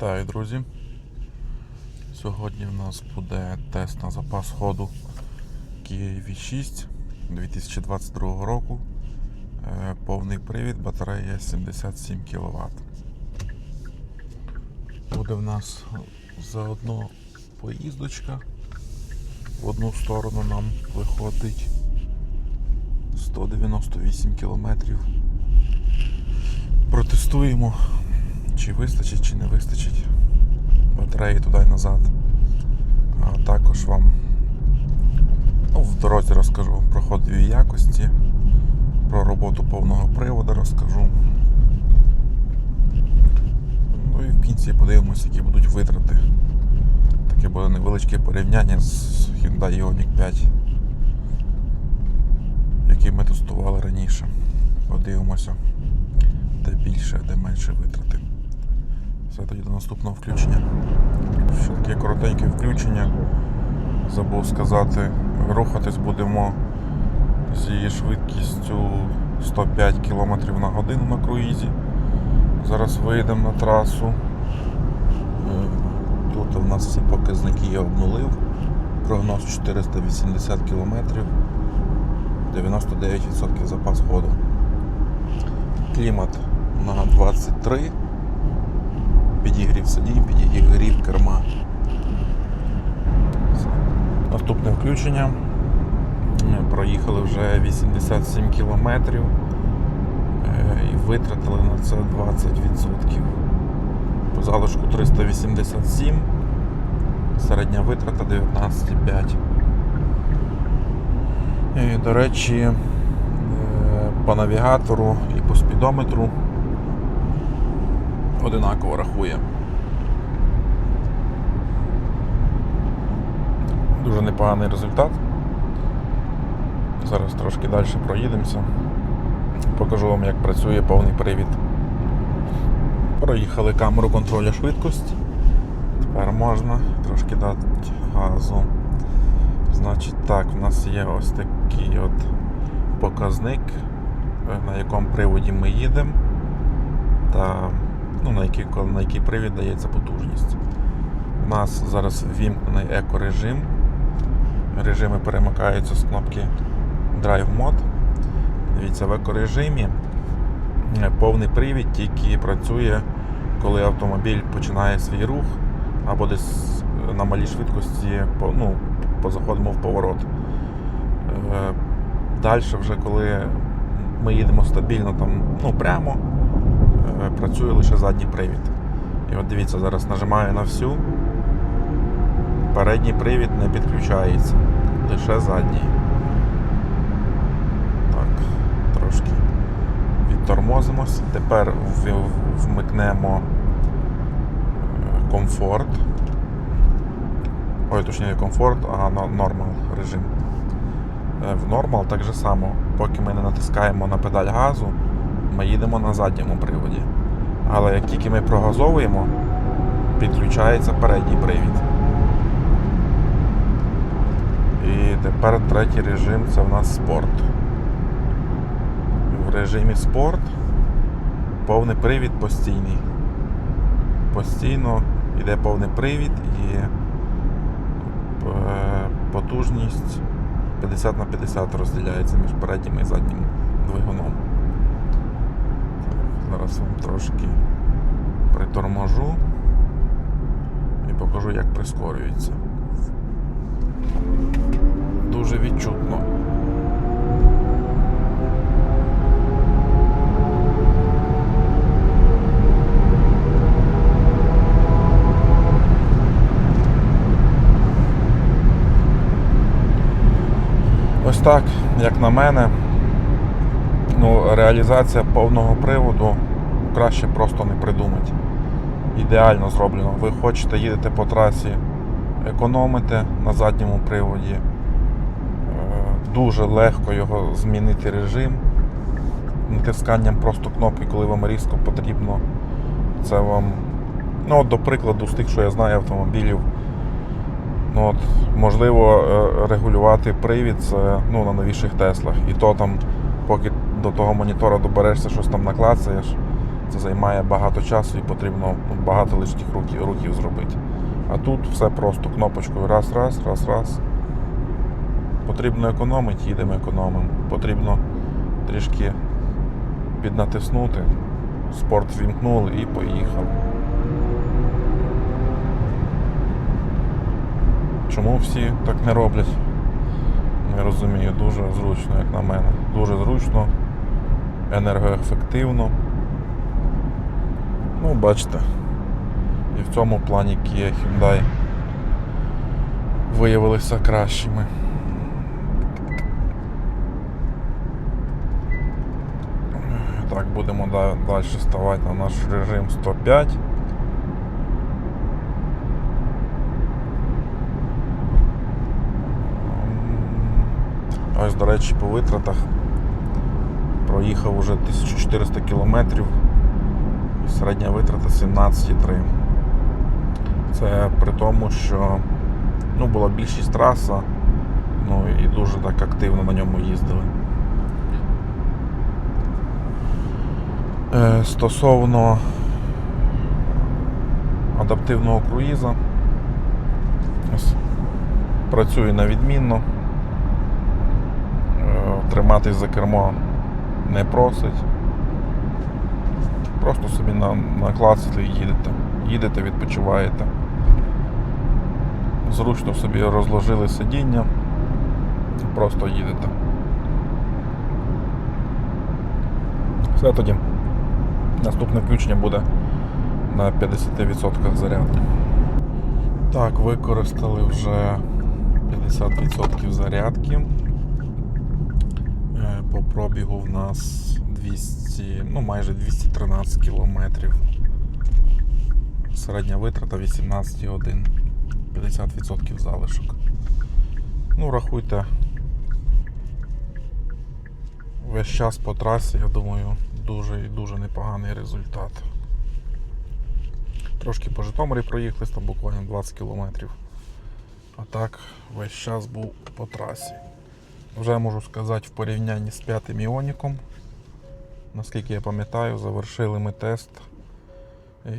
Вітаю, друзі. Сьогодні в нас буде тест на запас ходу Kia V6 2022 року. Е, Повний привід, батарея 77 кВт. Буде в нас заодно поїздочка. В одну сторону нам виходить 198 кілометрів. Протестуємо, чи вистачить, чи не вистачить батареї туди і назад. А також вам ну, в дорозі розкажу про ходові якості, про роботу повного приводу розкажу. Ну і в кінці подивимося, які будуть витрати. Таке буде невеличке порівняння з Hyundai Ioniq 5, який ми тестували раніше. Подивимося, де більше, де менше витрати. Все тоді до наступного включення. Ще таке коротеньке включення. Забув сказати, рухатись будемо зі швидкістю 105 км на годину на круїзі. Зараз вийдемо на трасу. Е, Тут у нас всі показники я обнулив. Прогноз 480 км, 99% запас ходу. Клімат на 23 підігрів сидінь, підігрів керма. Наступне включення. Ми проїхали вже 87 кілометрів е, і витратили на це 20%. По залишку 387, середня витрата 19,5. І, до речі, е, по навігатору і по спідометру одинаково рахує. Дуже непоганий результат. Зараз трошки далі проїдемося. Покажу вам, як працює повний привід. Проїхали камеру контролю швидкості. Тепер можна трошки дати газу. Значить так, в нас є ось такий от показник, на якому приводі ми їдемо. Ну, на який, на який привід дається потужність. У нас зараз ввімкнений екорежим. Режими перемикаються з кнопки Drive Mode. Дивіться, в екорежимі е, повний привід тільки працює, коли автомобіль починає свій рух або десь е, на малій швидкості ну, позаходимо в поворот. Далі, вже коли ми їдемо стабільно там, ну, прямо, е, працює лише задній привід. І от дивіться, зараз нажимаю на всю. Передній привід не підключається, лише задній. Так, трошки відтормозимось. Тепер вмикнемо е, комфорт. Ой, точніше не комфорт, а нормал режим. Е, В нормал так же само, поки ми не натискаємо на педаль газу, ми їдемо на задньому приводі. Але як тільки ми прогазовуємо, підключається передній привід. І тепер третій режим це в нас спорт. В режимі спорт повний привід постійний. Постійно йде повний привід і е, потужність 50 на 50 розділяється між переднім і заднім двигуном. Зараз вам трошки приторможу і покажу, як прискорюється. Дуже відчутно. Ось так, як на мене, ну, реалізація повного приводу краще просто не придумати. Ідеально зроблено. Ви хочете їдете по трасі, економите на задньому приводі. Е, Дуже легко його змінити режим. Натисканням просто кнопки, коли вам різко потрібно. Це вам, ну, от, до прикладу, з тих, що я знаю автомобілів. Ну, от, можливо, е, регулювати привід це, ну, на новіших Теслах. І то там, поки до того монітора доберешся, щось там наклацаєш, Це займає багато часу і потрібно багато лишніх рухів зробити. А тут все просто кнопочкою раз, раз, раз, раз. Потрібно економити, їдемо економимо. Потрібно трішки піднатиснути. Спорт вімкнули і поїхали. Чому всі так не роблять? Не розумію, дуже зручно, як на мене. Дуже зручно, енергоефективно. Ну, бачите, і в цьому плані Kia Hyundai виявилися кращими. Так, будемо далі ставати на наш режим 105. Ось, до речі, по витратах проїхав уже 1400 кілометрів. Середня витрата 17,3. Це при тому, що ну, була більшість траса, ну і дуже так активно на ньому їздили. Е, Стосовно адаптивного круїза, ось, працює на відмінно. Е, Триматись за кермо не просить. Просто собі на, наклацати і їдете. Їдете, відпочиваєте. Зручно собі розложили сидіння, просто їдете. Все тоді. Наступне включення буде на 50% зарядки. Так, використали вже 50% зарядки. По пробігу в нас 200, ну майже 213 кілометрів. Середня витрата 18 годин. 50% залишок. Ну, рахуйте. Весь час по трасі, я думаю, дуже і дуже непоганий результат. Трошки по Житомирі проїхали, там буквально 20 кілометрів. А так, весь час був по трасі. Вже можу сказати в порівнянні з п'ятим іоніком. Наскільки я пам'ятаю, завершили ми тест.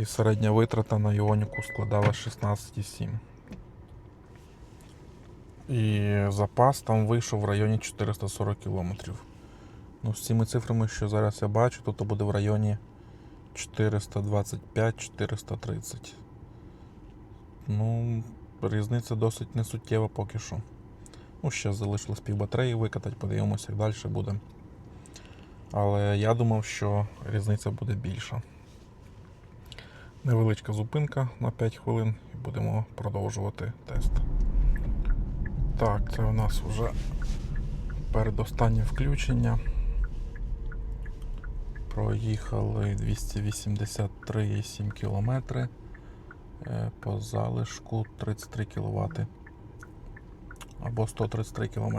І середня витрата на іоніку складала 16,7. І запас там вийшов в районі 440 кілометрів. Ну, з цими цифрами, що зараз я бачу, то, то буде в районі 425-430. Ну, різниця досить несуттєва поки що. Ну, ще залишилось пів батареї викатати, подивимося, як далі буде. Але я думав, що різниця буде більша. Невеличка зупинка на 5 хвилин і будемо продовжувати тест. Так, це у нас вже передостаннє включення. Проїхали 283,7 км по залишку 33 кВт або 133 км.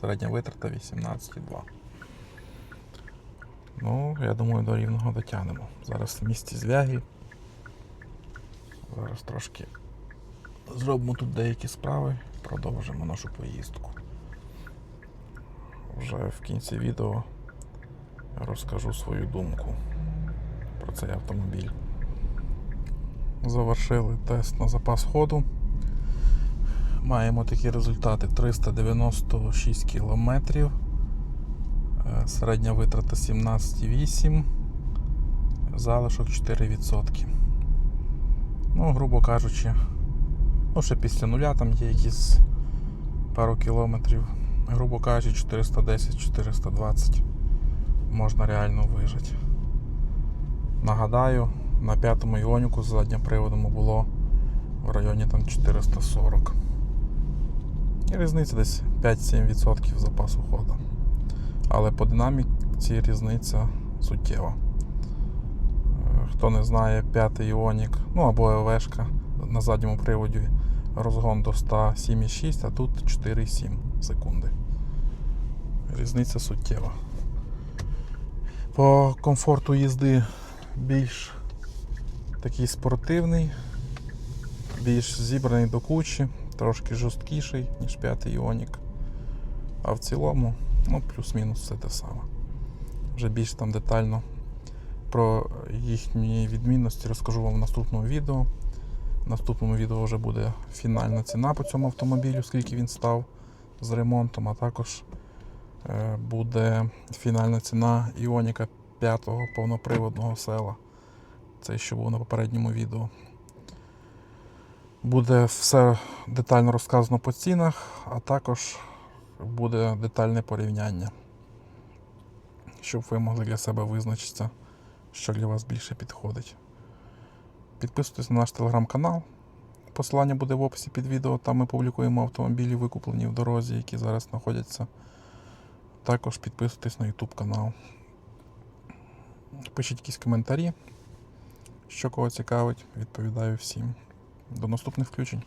Середня витрата 18,2. Ну, я думаю, до рівного дотягнемо. Зараз в місті звяги. Зараз трошки зробимо тут деякі справи, продовжимо нашу поїздку. Вже в кінці відео розкажу свою думку про цей автомобіль. Завершили тест на запас ходу. Маємо такі результати: 396 кілометрів, е, середня витрата 17,8, залишок 4%. Ну, грубо кажучи, ну ще після нуля там є якісь пару кілометрів. Грубо кажучи, 410-420 можна реально вижити. Нагадаю, на п'ятому іоніку з заднім приводом було в районі там 440. Різниця десь 5-7% запасу ходу. Але по динаміці різниця суттєва. Е, Хто не знає, п'ятий іонік, ну або ЕВшка на задньому приводі розгон до 100 7,6, а тут 4,7 секунди. Різниця суттєва. По комфорту їзди більш такий спортивний, більш зібраний до кучі, трошки жорсткіший, ніж п'ятий Іонік. А в цілому, ну, плюс-мінус все те саме. Вже більш там детально Про їхні відмінності розкажу вам в наступному відео. В наступному відео вже буде фінальна ціна по цьому автомобілю, скільки він став з ремонтом, а також е, буде фінальна ціна Іоніка 5 повноприводного села. Це що було на попередньому відео. Буде все детально розказано по цінах, а також буде детальне порівняння, щоб ви могли для себе визначитися, що для вас більше підходить. Підписуйтесь на наш телеграм-канал. Посилання буде в описі під відео. Там ми публікуємо автомобілі, викуплені в дорозі, які зараз знаходяться. Також підписуйтесь на YouTube канал. Пишіть якісь коментарі, що кого цікавить, відповідаю всім. До наступних включень.